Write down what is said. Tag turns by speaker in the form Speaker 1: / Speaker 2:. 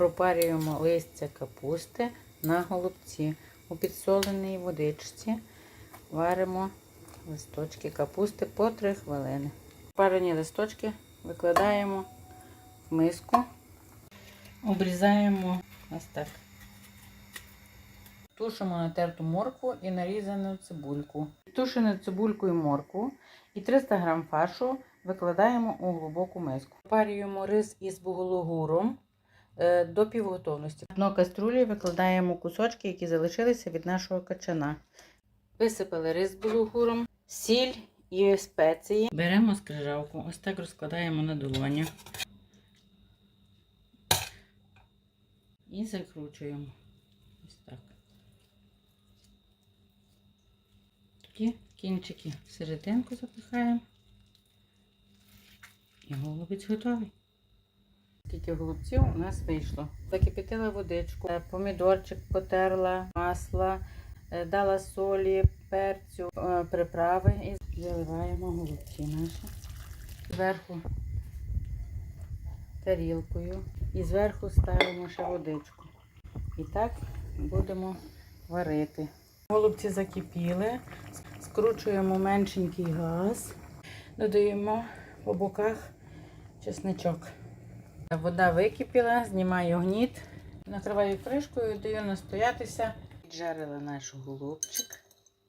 Speaker 1: пропарюємо листя капусти на голубці. У підсоленій водичці варимо листочки капусти по 3 хвилини. Парені листочки викладаємо в миску, обрізаємо ось так. Тушимо натерту моркву і нарізану цибульку. Тушену цибульку і моркву і 300 г фаршу викладаємо у глибоку миску. Парюємо рис із бугологуром е, до півготовності. На дно каструлі викладаємо кусочки, які залишилися від нашого качана. Висипали рис з булгуром, сіль і спеції. Беремо скрижавку, ось так розкладаємо на долоні. І закручуємо. Ось так. Тоді кінчики в серединку запихаємо. І голубець готовий. Скільки голубців у нас вийшло. Закипятила водичку, е, помідорчик потерла, масла, е, дала солі, перцю, е, приправи і заливаємо голубці наші. Зверху тарілкою і зверху ставимо ще водичку. І так будемо варити. Голубці закипіли, скручуємо меншенький газ, додаємо по боках чесничок. Вода википіла, знімаю гніт, накриваю кришкою, даю настоятися. Піджарила наш голубчик.